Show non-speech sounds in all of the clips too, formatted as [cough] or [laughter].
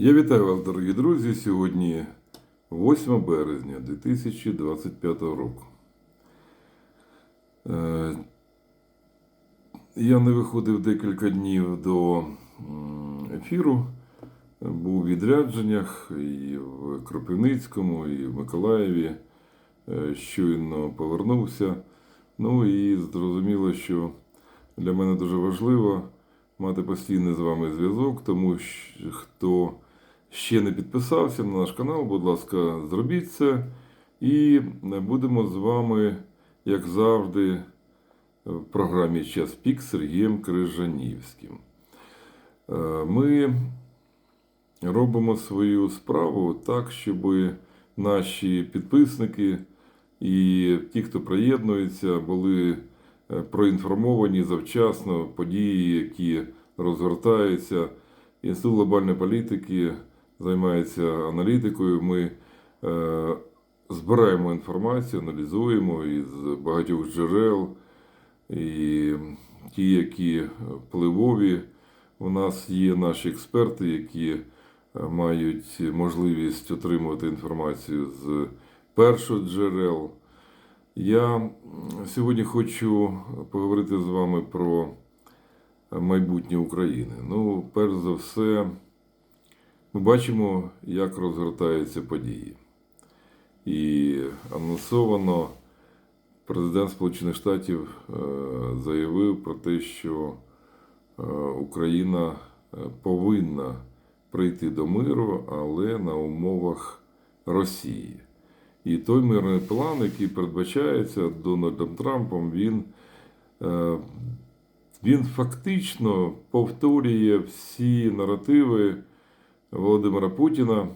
Я вітаю вас, дорогі друзі. Сьогодні 8 березня 2025 року. Е, Я не виходив декілька днів до ефіру. Був у відрядженнях і в Кропивницькому, і в Миколаєві. Е, Щойно повернувся. Ну і зрозуміло, що для мене дуже важливо мати постійний з вами зв'язок, тому що хто ще не підписався на наш канал, будь ласка, зробіть це. І будемо з вами, як завжди, в програмі Час Пік Сергієм Крижанівським. Е, Ми робимо свою справу так, щоб наші підписники і ті, хто приєднується, були е, проінформовані завчасно події, які розгортаються. Інститут глобальної політики займається аналітикою. Ми е, збираємо інформацію, аналізуємо із багатьох джерел, і ті, які впливові. У нас є наші експерти, які е, мають можливість отримувати інформацію з перших джерел. Я сьогодні хочу поговорити з вами про майбутнє України. Ну, перш за все, ми бачимо, як розгортаються події. І анонсовано президент Сполучених Штатів е, заявив про те, що е, Україна е, повинна прийти до миру, але на умовах Росії. І той мирний план, який передбачається Дональдом Трампом, він, він фактично повторює всі наративи Володимира Путіна.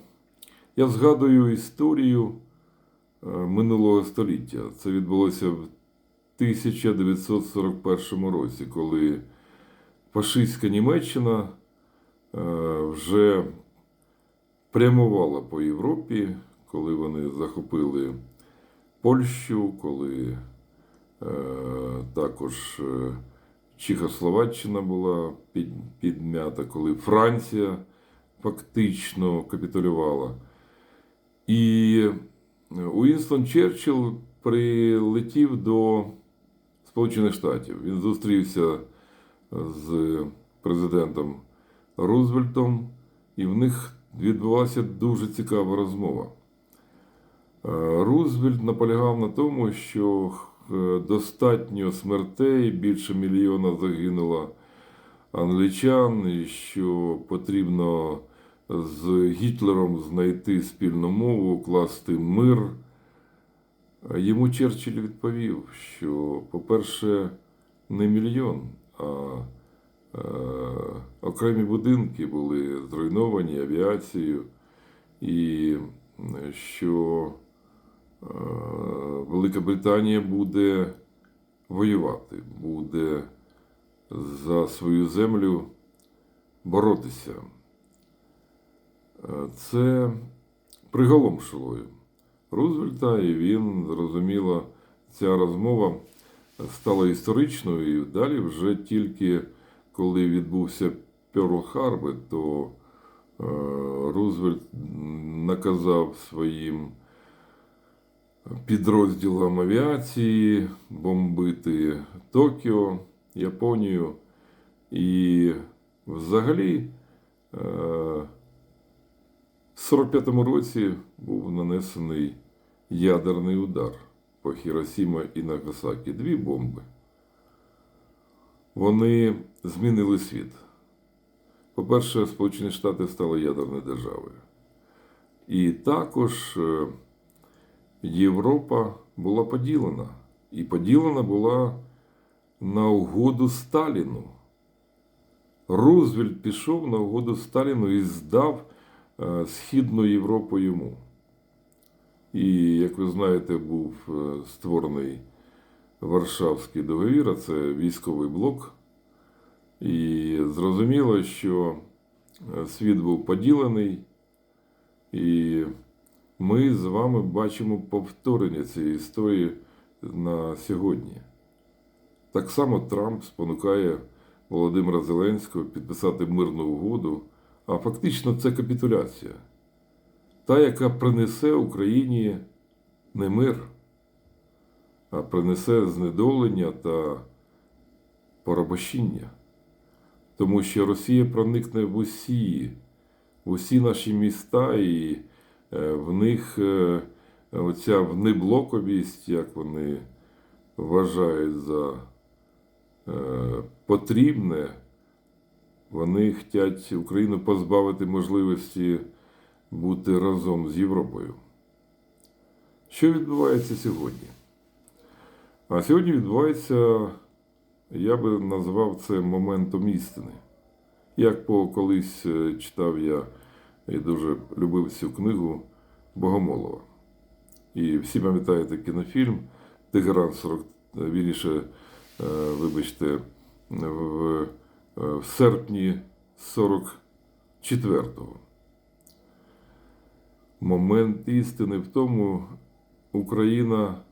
Я згадую історію е, минулого століття. Це відбулося в 1941 році, коли фашистська Німеччина е, вже прямувала по Європі, коли вони захопили Польщу, коли е, також Чехословаччина була під, підмята, коли Франція фактично капітулювала. І Уінстон Черчилл прилетів до Сполучених Штатів. Він зустрівся з президентом Рузвельтом, і в них відбулася дуже цікава розмова. Е, Рузвельт наполягав на тому, що е, достатньо смертей, більше мільйона загинуло англічан, і що потрібно з Гітлером знайти спільну мову, класти мир. Йому Черчилль відповів, що, по-перше, не мільйон, а е, окремі будинки були зруйновані авіацією, і що е, Велика Британія буде воювати, буде за свою землю боротися. Е, Це приголомшило Рузвельта, і він, зрозуміло, ця розмова стала історичною, і далі вже тільки коли відбувся Перл Харбор, то е, Рузвельт наказав своїм підрозділам авіації бомбити Токіо, Японію. І взагалі е, 45-му році був нанесений ядерний удар по Хіросіма і Нагасакі. Дві бомби. Вони змінили світ. По-перше, Сполучені Штати стали ядерною державою. І також е, Європа була поділена. І поділена була на угоду Сталіну. Рузвельт пішов на угоду Сталіну і здав Східну Європу йому. І, як ви знаєте, був е, створений Варшавський договір, а це військовий блок. І зрозуміло, що е, світ був поділений, і ми з вами бачимо повторення цієї історії на сьогодні. Так само Трамп спонукає Володимира Зеленського підписати мирну угоду, а фактично це капітуляція. Та, яка принесе Україні не мир, а принесе знедолення та порабощіння. Тому що Росія проникне в усі, в усі наші міста, і е, в них е, оця внеблоковість, як вони вважають за е, потрібне, вони хочуть Україну позбавити можливості бути разом з Європою. Що відбувається сьогодні? А сьогодні відбувається, я би назвав це моментом істини. Як по колись е, читав я і дуже любив цю книгу Богомолова. І всі пам'ятаєте кінофільм Тегеран 40, е, вірніше, е, вибачте, в, в серпні 44-го. Момент істини в тому, Україна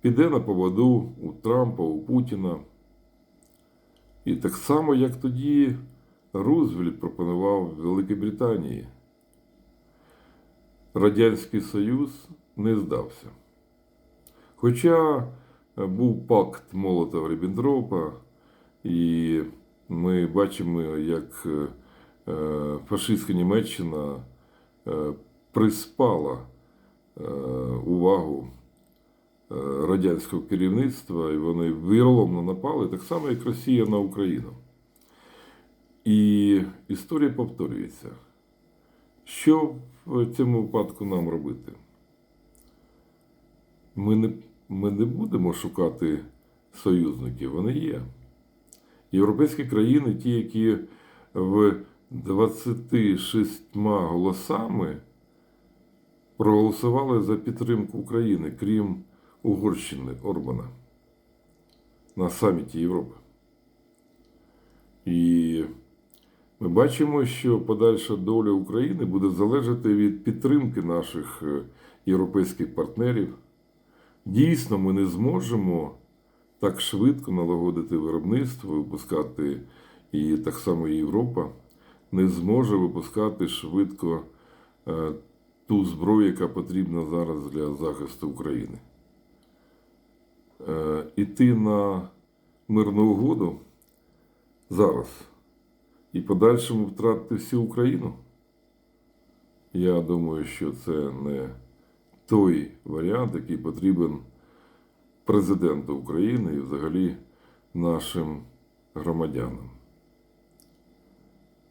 піде на поводу у Трампа, у Путіна. І так само, як тоді Рузвельт пропонував Великій Британії. Радянський Союз не здався. Хоча е, був пакт Молотова Ріббентропа, і ми бачимо, як е, е, фашистська Німеччина е, приспала увагу радянського керівництва, і вони віроломно напали, так само, як Росія на Україну. І історія повторюється. Що в цьому випадку нам робити? Ми не, ми не будемо шукати союзників, вони є. Європейські країни, ті, які в 26 голосами проголосували за підтримку України, крім Угорщини Орбана на саміті Європи. І ми бачимо, що подальша доля України буде залежати від підтримки наших е, європейських партнерів. Дійсно, ми не зможемо так швидко налагодити виробництво, випускати і так само Європа не зможе випускати швидко е, ту зброю, яка потрібна зараз для захисту України. Е, Іти на мирну угоду зараз і подальшому втратити всю Україну. Я думаю, що це не той варіант, який потрібен президенту України і взагалі нашим громадянам.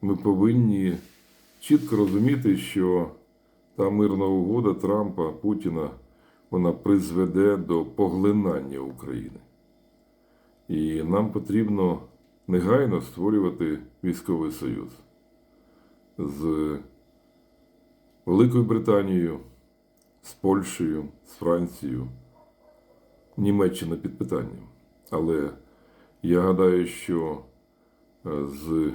Ми повинні чітко розуміти, що та мирна угода Трампа, Путіна, вона призведе до поглинання України. І нам потрібно негайно створювати військовий союз з Великою Британією, з Польщею, з Францією. Німеччина під питанням. Але я гадаю, що е, з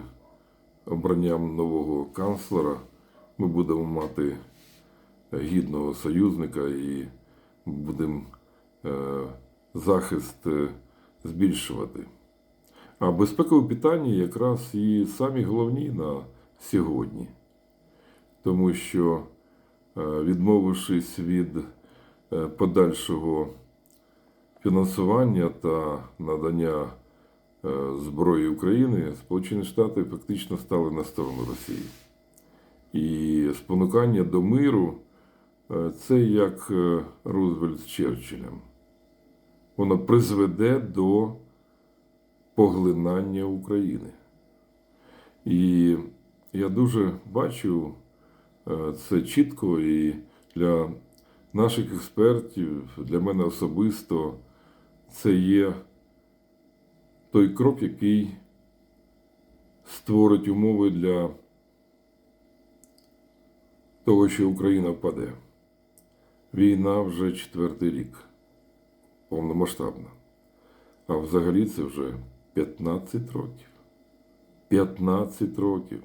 обранням нового канцлера ми будемо мати гідного союзника і будемо е, захист е, збільшувати. А безпекові питання якраз і самі головні на сьогодні. Тому що, відмовившись від подальшого фінансування та надання е, зброї України, Сполучені Штати фактично стали на сторону Росії. І спонукання до миру е, це як е, Рузвельт з Черчиллем. Воно призведе до поглинання України. І я дуже бачу це чітко і для наших експертів, для мене особисто, це є той крок, який створить умови для того, що Україна впаде. Війна вже четвертий рік, повномасштабна. А взагалі це вже 15 років. 15 років.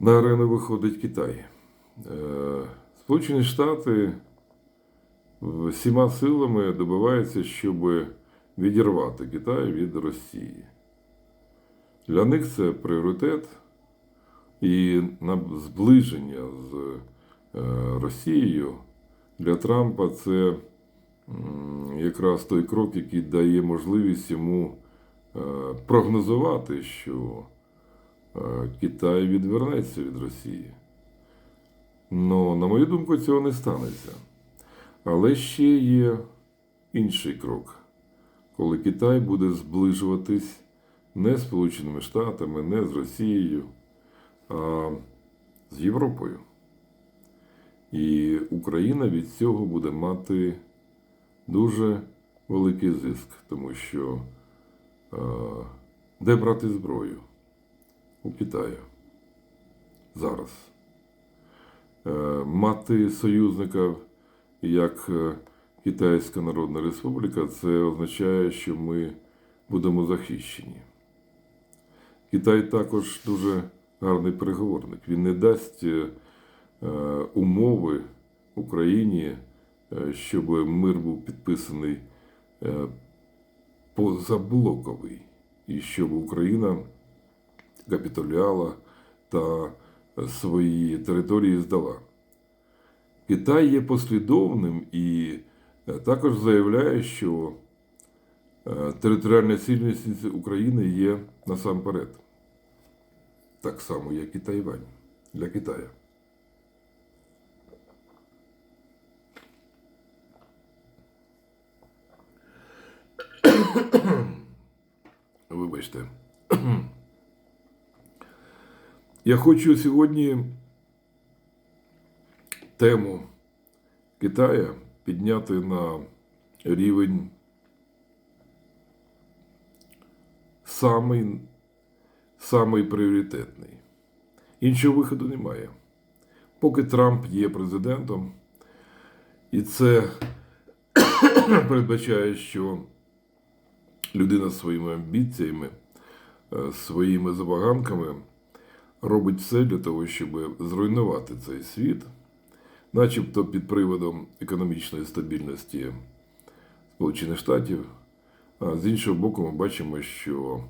На арену виходить Китай. Е, Сполучені Штати всіма силами добиваються, щоб відірвати Китай від Росії. Для них це пріоритет, І на зближення з е, Росією для Трампа це якраз той крок, який дає можливість йому е, прогнозувати, що е, Китай відвернеться від Росії. Ну, на мою думку, цього не станеться. Але ще є інший крок, коли Китай буде зближуватись не з Сполученими Штатами, не з Росією, а з Європою. І Україна від цього буде мати дуже великий зиск, тому що е, де брати зброю? У Китаю. Зараз. Е, мати союзника як е, Китайська Народна Республіка, це означає, що ми будемо захищені. Китай також дуже гарний переговорник. Він не дасть е, е, умови Україні, щоб мир був підписаний позаблоковий, і щоб Україна капітуляла та свої території здала. Китай є послідовним і е, також заявляє, що е, територіальна цілісність України є насамперед. Так само, як і Тайвань для Китаю. Вибачте. Я хочу сьогодні тему Китая підняти на рівень самий, самий пріоритетний. Іншого виходу немає. Поки Трамп є президентом, і це [coughs] передбачає, що людина своїми амбіціями, е, своїми забаганками робить все для того, щоб зруйнувати цей світ, начебто під приводом економічної стабільності Сполучених Штатів. А з іншого боку, ми бачимо, що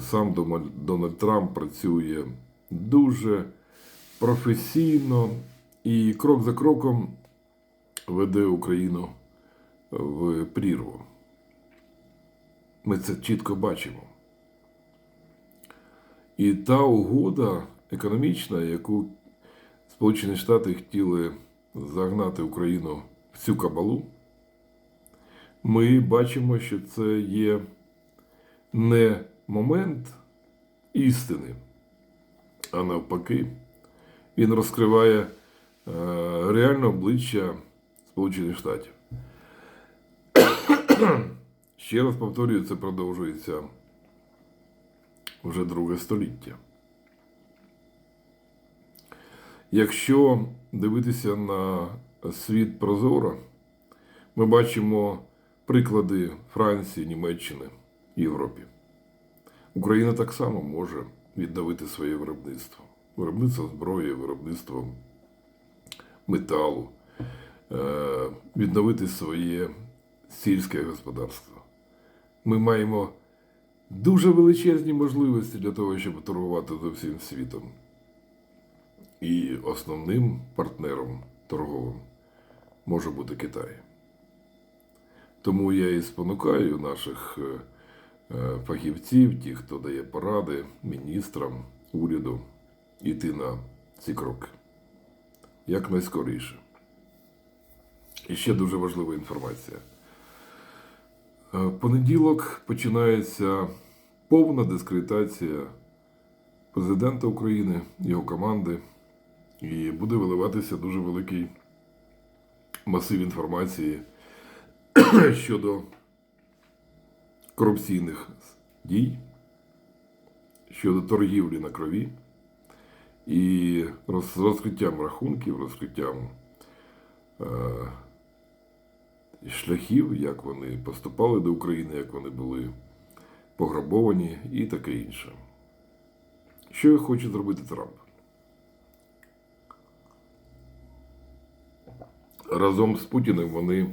сам Дональд Трамп працює дуже професійно і крок за кроком веде Україну в прірву. Ми це чітко бачимо. І та угода економічна, яку Сполучені Штати хотіли загнати Україну в цю кабалу, ми бачимо, що це є не момент істини, а навпаки, він розкриває е, реальне обличчя Сполучених Штатів. Ще раз повторюю, це продовжується вже друге століття. Якщо дивитися на світ прозоро, ми бачимо приклади Франції, Німеччини, Європі. Україна так само може відновити своє виробництво. Виробництво зброї, виробництво металу, е, відновити своє сільське господарство. Ми маємо дуже величезні можливості для того, щоб торгувати з усім світом. І основним партнером торговим може бути Китай. Тому я і спонукаю наших е, е, фахівців, ті, хто дає поради міністрам, уряду, йти на ці кроки якнайскоріше. І ще дуже важлива інформація. Е, В понеділок починається повна дискредитація президента України, його команди, і буде виливатися дуже великий масив інформації [clears throat] щодо корупційних дій, щодо торгівлі на крові і роз- розкриттям рахунків, розкриттям е, шляхів, як вони поступали до України, як вони були пограбовані і таке інше. Що хоче зробити Трамп? Разом з Путіним вони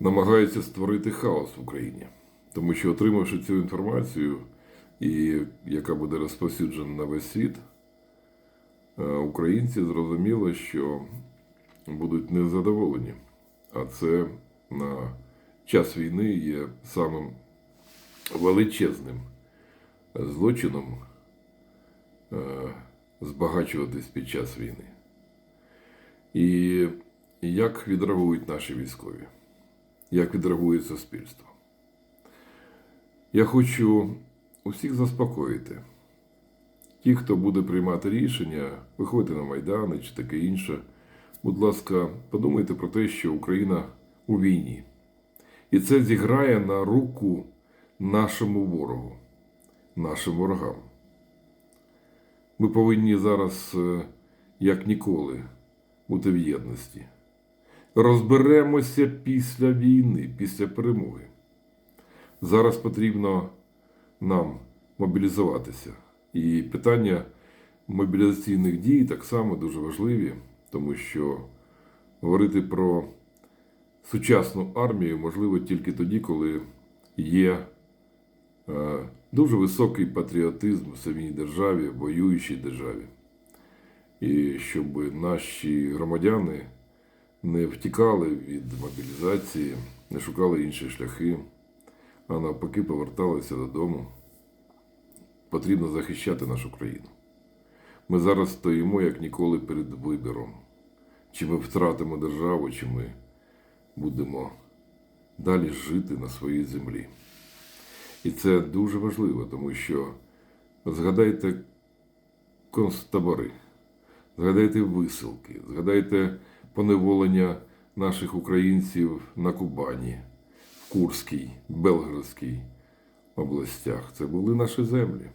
намагаються створити хаос в Україні. Тому що, отримавши цю інформацію, і яка буде розповсюджена на весь світ, е, українці зрозуміли, що будуть незадоволені. А це на час війни є самим величезним злочином е, збагачуватись під час війни. І як відреагують наші військові, як відреагує суспільство. Я хочу усіх заспокоїти. Ті, хто буде приймати рішення, виходьте на Майдани чи таке інше. Будь ласка, подумайте про те, що Україна у війні. І це зіграє на руку нашому ворогу, нашим ворогам. Ми повинні зараз, е, як ніколи, бути в єдності. Розберемося після війни, після перемоги. Зараз потрібно нам мобілізуватися. І питання мобілізаційних дій так само дуже важливі, тому що говорити про сучасну армію можливо тільки тоді, коли є е, дуже високий патріотизм в самій державі, воюючій державі. І щоб наші громадяни не втікали від мобілізації, не шукали інші шляхи, а навпаки поверталися додому. Потрібно захищати нашу країну. Ми зараз стоїмо як ніколи перед вибором. Чи ми втратимо державу, чи ми будемо далі жити на своїй землі. І це дуже важливо, тому що згадайте концтабори, згадайте висилки, згадайте поневолення наших українців на Кубані, в Курській, Белградській областях. Це були наші землі.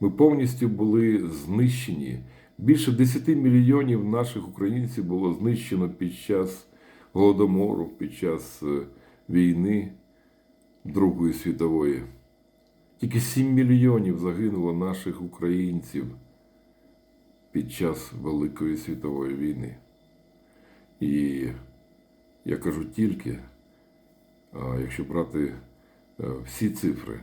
Ми повністю були знищені. Більше 10 мільйонів наших українців було знищено під час голодомору, під час е, війни Другої світової. Тільки 7 мільйонів загинуло наших українців під час Великої світової війни. І я кажу тільки, якщо брати е, всі цифри,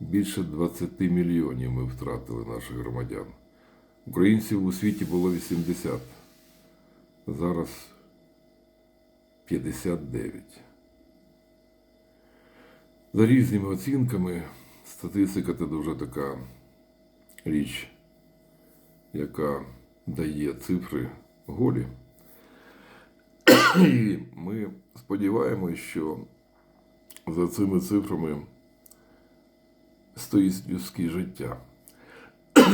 більше 20 мільйонів ми втратили наших громадян. Українців у світі було 80, зараз 59. За різними оцінками, статистика це дуже така річ, яка дає цифри голі. І ми сподіваємось, що за цими цифрами стоїть людське життя,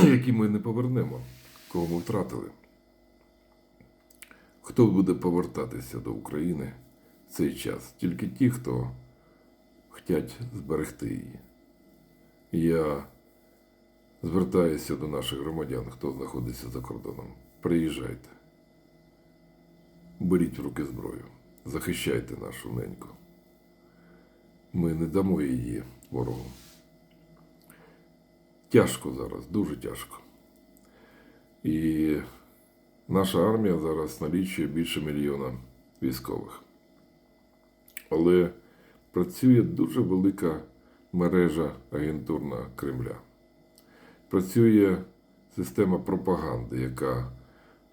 які ми не повернемо, кого ми втратили. Хто буде повертатися до України в цей час? Тільки ті, хто хочуть зберегти її. Я звертаюся до наших громадян, хто знаходиться за кордоном. Приїжджайте, беріть в руки зброю, захищайте нашу неньку. Ми не дамо її ворогу. Тяжко зараз, дуже тяжко. І наша армія зараз налічує більше мільйона військових. Але працює дуже велика мережа агентурна Кремля. Працює система пропаганди, яка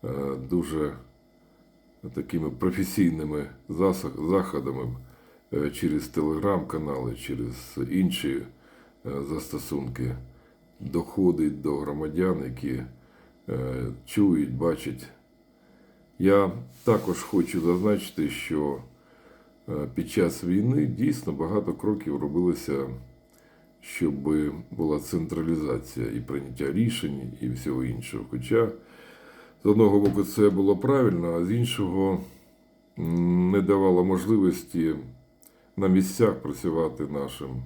е, дуже такими професійними заходами е, через телеграм-канали, через інші е, застосунки доходить до громадян, які чують, бачать. Я також хочу зазначити, що під час війни дійсно багато кроків робилося, щоб була централізація і прийняття рішень, і всього іншого. Хоча з одного боку це було правильно, а з іншого не давало можливості на місцях працювати нашим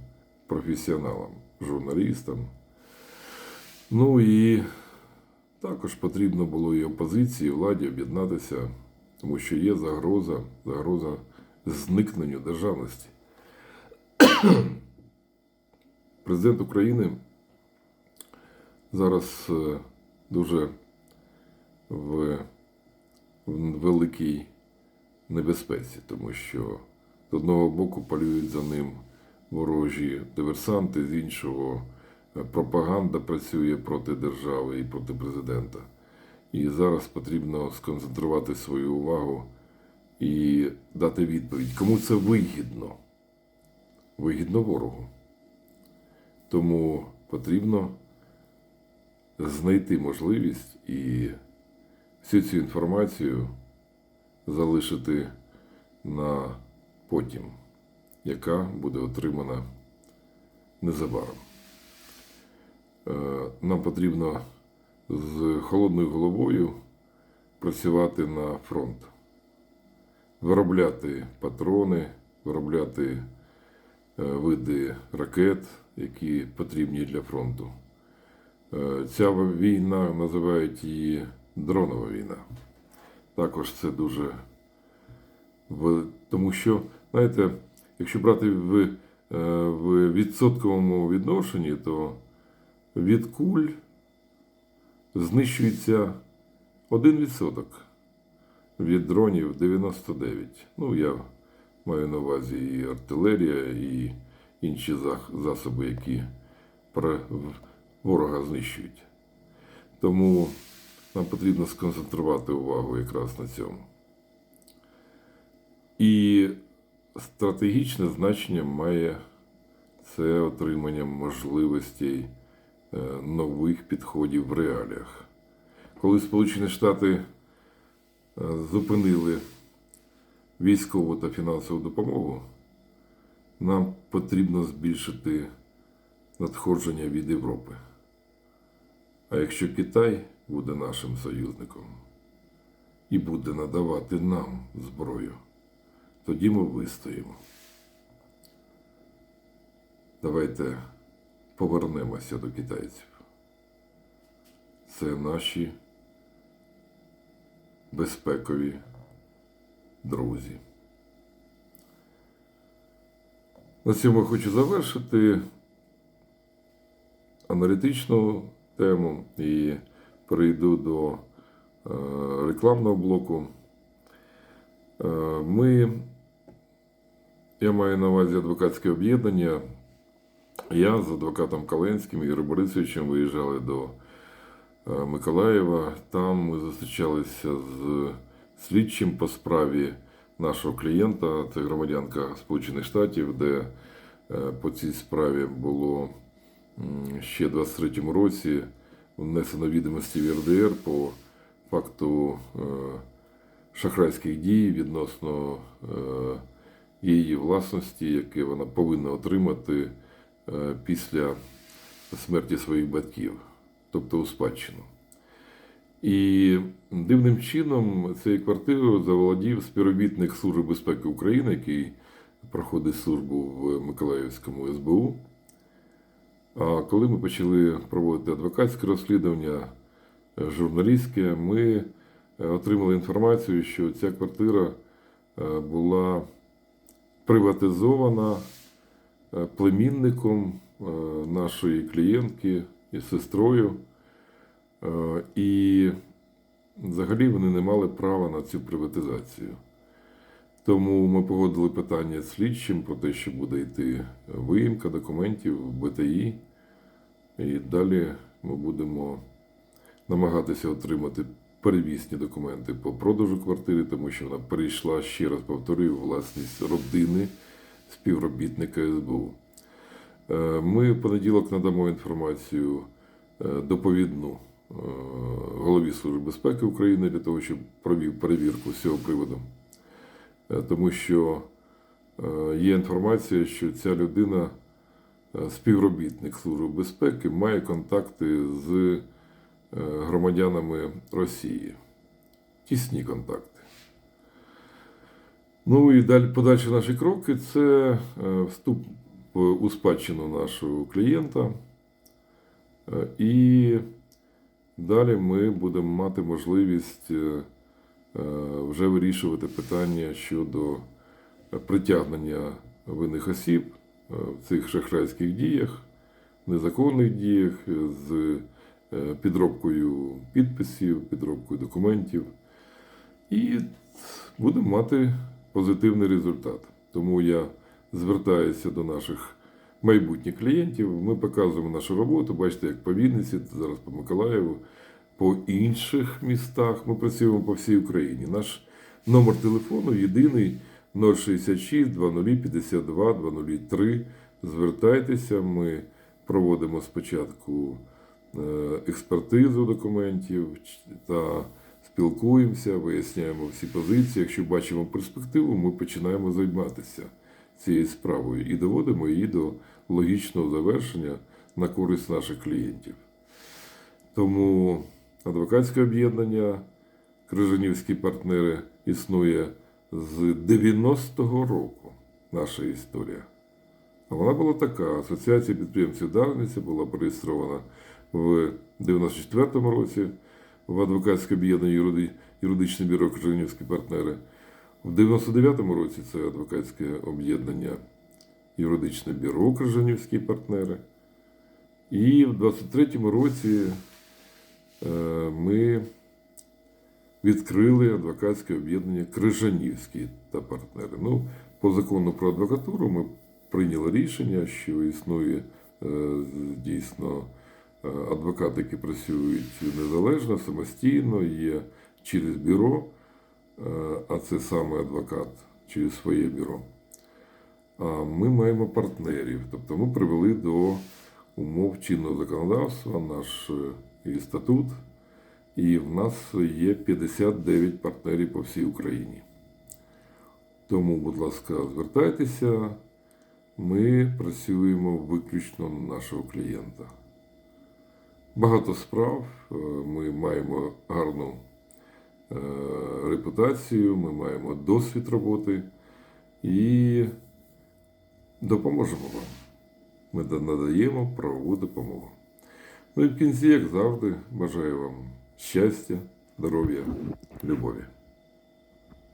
професіоналам, журналістам. Ну і також потрібно було і опозиції, і владі об'єднатися, тому що є загроза, загроза зникненню державності. Президент України зараз е, дуже в, великій небезпеці, тому що з одного боку полюють за ним ворожі диверсанти, з іншого е, пропаганда працює проти держави і проти президента. І зараз потрібно сконцентрувати свою увагу і дати відповідь, кому це вигідно. Вигідно ворогу. Тому потрібно знайти можливість і всю цю інформацію залишити на потім, яка буде отримана незабаром. Е, Нам потрібно з холодною головою працювати на фронт, виробляти патрони, виробляти е, види ракет, які потрібні для фронту. Е, Ця війна називають її дронова війна. Також це дуже тому що, знаєте, якщо брати в, е, в відсотковому відношенні, то від куль знищується 1%, від дронів 99%. Ну, я маю на увазі і артилерія, і інші засоби, які ворога знищують. Тому нам потрібно сконцентрувати увагу якраз на цьому. І стратегічне значення має це отримання можливостей е, нових підходів в реаліях. Коли Сполучені Штати е, зупинили військову та фінансову допомогу, нам потрібно збільшити надходження від Європи. А якщо Китай буде нашим союзником і буде надавати нам зброю, тоді ми вистоїмо. Давайте повернемося до китайців. Це наші безпекові друзі. На цьому я хочу завершити аналітичну тему і перейду до е, рекламного блоку. Е, Ми, я маю на увазі адвокатське об'єднання. Я з адвокатом Каленським Ігорем Борисовичем виїжджали до е, Миколаєва. Там ми зустрічалися з слідчим по справі нашого клієнта, це громадянка Сполучених Штатів, де е, по цій справі було ще в 23-му році внесено відомості в РДР по факту е, шахрайських дій відносно е, її власності, яке вона повинна отримати після смерті своїх батьків, тобто у спадщину. І дивним чином цією квартирою заволодів співробітник Служби безпеки України, який проходить службу в Миколаївському СБУ. А коли ми почали проводити адвокатське розслідування, е, журналістське, ми е, отримали інформацію, що ця квартира е, була приватизована племінником нашої клієнтки і сестрою. Е, І взагалі вони не мали права на цю приватизацію. Тому ми погодили питання з слідчим про те, що буде йти виїмка документів в БТІ. І далі ми будемо намагатися отримати перевісні документи по продажу квартири, тому що вона перейшла, ще раз повторюю, власність родини співробітника СБУ. Е, Ми в понеділок надамо інформацію е, доповідну голові Служби безпеки України для того, щоб провів перевірку з цього приводу. Е, Тому що е, є інформація, що ця людина, е, співробітник Служби безпеки, має контакти з громадянами Росії. Тісні контакти. Ну і далі подальші наші кроки це вступ у спадщину нашого клієнта. І далі ми будемо мати можливість е, е, вже вирішувати питання щодо притягнення винних осіб е, в цих шахрайських діях, незаконних діях з підробкою підписів, підробкою документів. І будемо мати позитивний результат. Тому я звертаюся до наших майбутніх клієнтів. Ми показуємо нашу роботу. Бачите, як по Вінниці, зараз по Миколаєву, по інших містах. Ми працюємо по всій Україні. Наш номер телефону єдиний 066 20 52 203. Звертайтеся, ми проводимо спочатку е, експертизу документів та спілкуємося, виясняємо всі позиції. Якщо бачимо перспективу, ми починаємо займатися цією справою і доводимо її до логічного завершення на користь наших клієнтів. Тому адвокатське об'єднання Крижанівські партнери існує з 90-го року. Наша історія. А вона була така. Асоціація підприємців Дарниця була зареєстрована в 94-му році в адвокатське об'єднання юриди- юридичне бюро Крижанівські партнери. В 99-му році це адвокатське об'єднання юридичне бюро Крижанівські партнери. І в 23-му році е, ми відкрили адвокатське об'єднання Крижанівські та партнери. Ну, по закону про адвокатуру ми прийняли рішення, що існує е, дійсно е, адвокати, які працюють незалежно, самостійно, є через бюро, а це саме адвокат через своє бюро. А ми маємо партнерів, тобто ми привели до умов чинного законодавства наш е, і статут, і в нас є 59 партнерів по всій Україні. Тому, будь ласка, звертайтеся. Ми працюємо виключно на нашого клієнта. Багато справ, е, ми маємо гарну репутацію, ми маємо досвід роботи і допоможемо вам. Ми надаємо правову допомогу. Ну і в кінці, як завжди, бажаю вам щастя, здоров'я, любові.